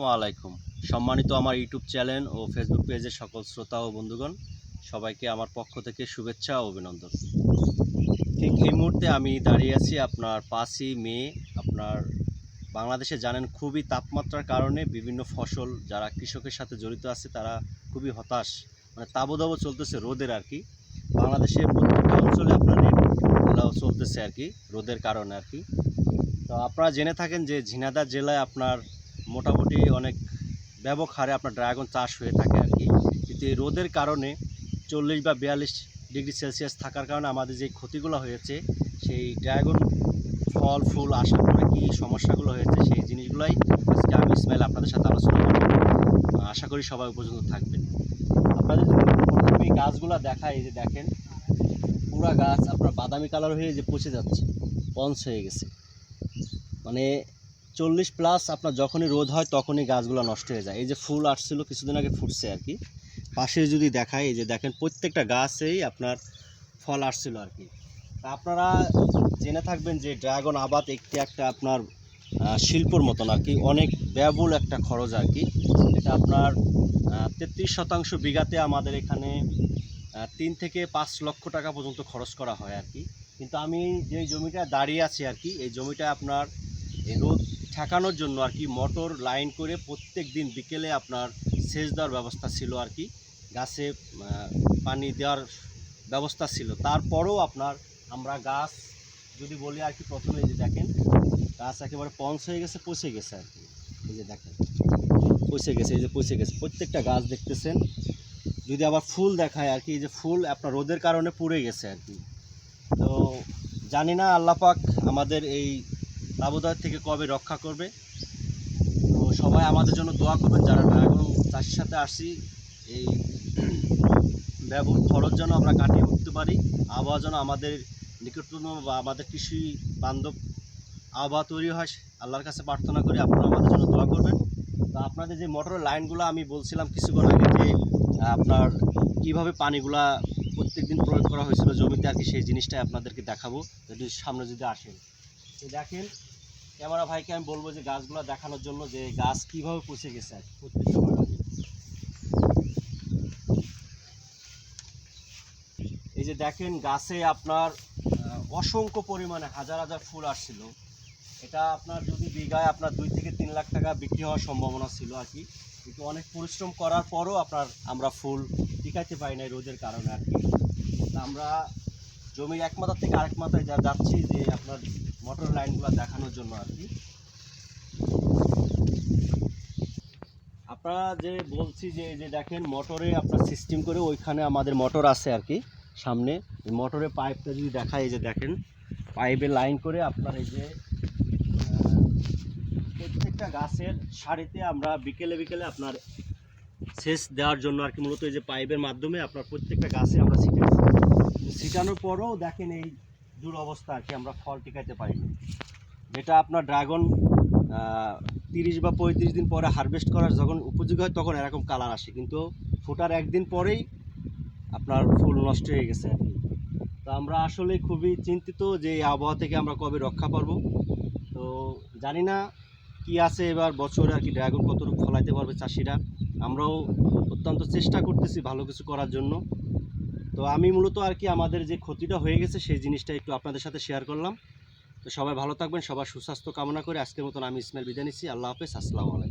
আসসালামু আলাইকুম। সম্মানিত আমার ইউটিউব চ্যানেল ও ফেসবুক পেজের সকল শ্রোতা ও বন্ধুগণ, সবাইকে আমার পক্ষ থেকে শুভেচ্ছা ও অভিনন্দন। ঠিক এই মুহূর্তে আমি দাঁড়িয়ে আছি আপনার পাঁচই মে আপনার বাংলাদেশে জানেন খুবই তাপমাত্রার কারণে বিভিন্ন ফসল যারা কৃষকের সাথে জড়িত আছে তারা খুবই হতাশ মানে তাবদাবো চলতেছে রোদের আর কি। বাংলাদেশের প্রত্যেকটা অঞ্চলে আপনার চলতেছে আর কি, রোদের কারণে আর কি। তো আপনারা জেনে থাকেন যে ঝিনাইদহ জেলায় আপনার মোটামুটি অনেক ব্যাপক হারে আপনার ড্রাগন চাষ হয়ে থাকে আর কি। কিন্তু এই রোদের কারণে চল্লিশ বা বিয়াল্লিশ ডিগ্রি সেলসিয়াস থাকার কারণে আমাদের যে ক্ষতিগুলো হয়েছে, সেই ড্রাগন ফল, ফুল আসার পরে কী সমস্যাগুলো হয়েছে, সেই জিনিসগুলোই আজকে আমি ইসমাইল আপনাদের সাথে আলোচনা করব। আশা করি সবাই উপযুক্ত থাকবেন। আপনাদের প্রথমে গাছগুলো দেখায়, এই যে দেখেন, পুরা গাছ আপনার বাদামি কালার হয়ে যে পচে যাচ্ছে, পঞ্চ হয়ে গেছে। মানে চল্লিশ প্লাস আপনার যখনই রোদ হয়, তখনই গাছগুলো নষ্ট হয়ে যায়। এই যে ফুল আসছিল, কিছুদিন আগে ফুটছে আর কি। পাশে যদি দেখায় এই যে দেখেন, প্রত্যেকটা গাছেই আপনার ফল আসছিল আর কি। আপনারা জেনে থাকবেন যে ড্রাগন আবাদ একটি একটা আপনার শিল্পর মতন আর কি। অনেক ব্যয়বহুল একটা খরচ আর কি। এটা আপনার তেত্রিশ শতাংশ বিঘাতে আমাদের এখানে তিন থেকে পাঁচ লক্ষ টাকা পর্যন্ত খরচ করা হয় আর কি। কিন্তু আমি যে জমিটা দাঁড়িয়ে আছি আর কি, এই জমিটা আপনার রোদ ঠেকানোর জন্য আর কি মোটর লাইন করে প্রত্যেক দিন বিকেলে আপনার সেচ দেওয়ার ব্যবস্থা ছিল আর কি। গাছে পানি দেওয়ার ব্যবস্থা ছিল। তারপরেও আপনার আমরা গাছ যদি বলি আর কি প্রথমে যে দেখেন, গাছ একেবারে পঞ্চ হয়ে গেছে, পচে গেছে আর কি। এই যে দেখেন, পচে গেছে, এই যে পচে গেছে। প্রত্যেকটা গাছ দেখতেছেন, যদি আবার ফুল দেখায় আর কি, এই যে ফুল আপনার রোদের কারণে পুড়ে গেছে আর কি। তো জানি না আল্লাপাক আমাদের এই তাবদার থেকে কবে রক্ষা করবে? তো সবাই আমাদের জন্য দোয়া করবেন যারা ড্রাগন চাষির সাথে আসি এই ব্যবহার খরচ যেন আমরা কাটিয়ে উঠতে পারি। আবহাওয়া যেন আমাদের নিকটতম বা আমাদের কৃষি বান্ধব আবহাওয়া তৈরি হয়, আল্লাহর কাছে প্রার্থনা করি আপনারা আমাদের জন্য দোয়া করবেন। তো আপনাদের যে মোটরের লাইনগুলো আমি বলছিলাম কিছুক্ষণ আগে যে, আপনার কীভাবে পানিগুলা প্রত্যেক দিন প্রয়োগ করা হয়েছিল জমিতে আর কি সেই জিনিসটাই আপনাদেরকে দেখাবো। যদি সামনে যদি আসেন। দেখেন ক্যামেরা ভাইকে আমি বলব যে গাছগুলো দেখানোর জন্য যে গাছ কীভাবে পচে গেছে আর প্রত্যেকটা। এই যে দেখেন গাছে আপনার অসংখ্য পরিমাণে হাজার হাজার ফুল আসছিল। এটা আপনার যদি বিঘায় আপনার দুই থেকে তিন লাখ টাকা বিক্রি হওয়ার সম্ভাবনা ছিল আর কি। কিন্তু অনেক পরিশ্রম করার পরও আপনার আমরা ফুল টিকাইতে পারি না রোদের কারণে আর কি। আমরা জমির এক মাথার থেকে আরেক মাথায় যা যাচ্ছি যে আপনার মোটর লাইনগুলো দেখানোর জন্য আর কি। আপনারা যে বলছি যে যে দেখেন মোটরে আপনার সিস্টেম করে ওইখানে আমাদের মোটর আছে আর কি, সামনে। মোটরে পাইপটা যদি দেখায়, এই যে দেখেন পাইপে লাইন করে আপনার এই যে প্রত্যেকটা গাছের সারিতে আমরা বিকেলে বিকেলে আপনার সেচ দেওয়ার জন্য আর কি মূলত এই যে পাইপের মাধ্যমে আপনার প্রত্যেকটা গাছে আমরা ছিটাচ্ছি ছিটানোর পরও দেখেন এই দুরবস্থা আর কি, আমরা ফল টিকাইতে পারিনি যেটা আপনার ড্রাগন তিরিশ বা পঁয়ত্রিশ দিন পরে হারভেস্ট করার যখন উপযোগী হয়, তখন এরকম কালার আসে। কিন্তু ফোটার একদিন পরেই আপনার ফুল নষ্ট হয়ে গেছে আর কি। তো আমরা আসলে খুবই চিন্তিত যে এই আবহাওয়া থেকে আমরা কবে রক্ষা পারব তো জানি না কি আছে এবার বছরে আর কি, ড্রাগন কতটুকু ফলাইতে পারবে চাষিরা। আমরাও অত্যন্ত চেষ্টা করতেছি ভালো কিছু করার জন্য। তো আমি মূলত আর কি আমাদের যে ক্ষতিটা হয়ে গেছে সেই জিনিসটা একটু আপনাদের সাথে শেয়ার করলাম। তো সবাই ভালো থাকবেন, সবার সুস্বাস্থ্য কামনা করে আজকের মতন আমি ইসমাইল বিদায় নিচ্ছি। আল্লাহ হাফেজ, আসসালামু আলাইকুম।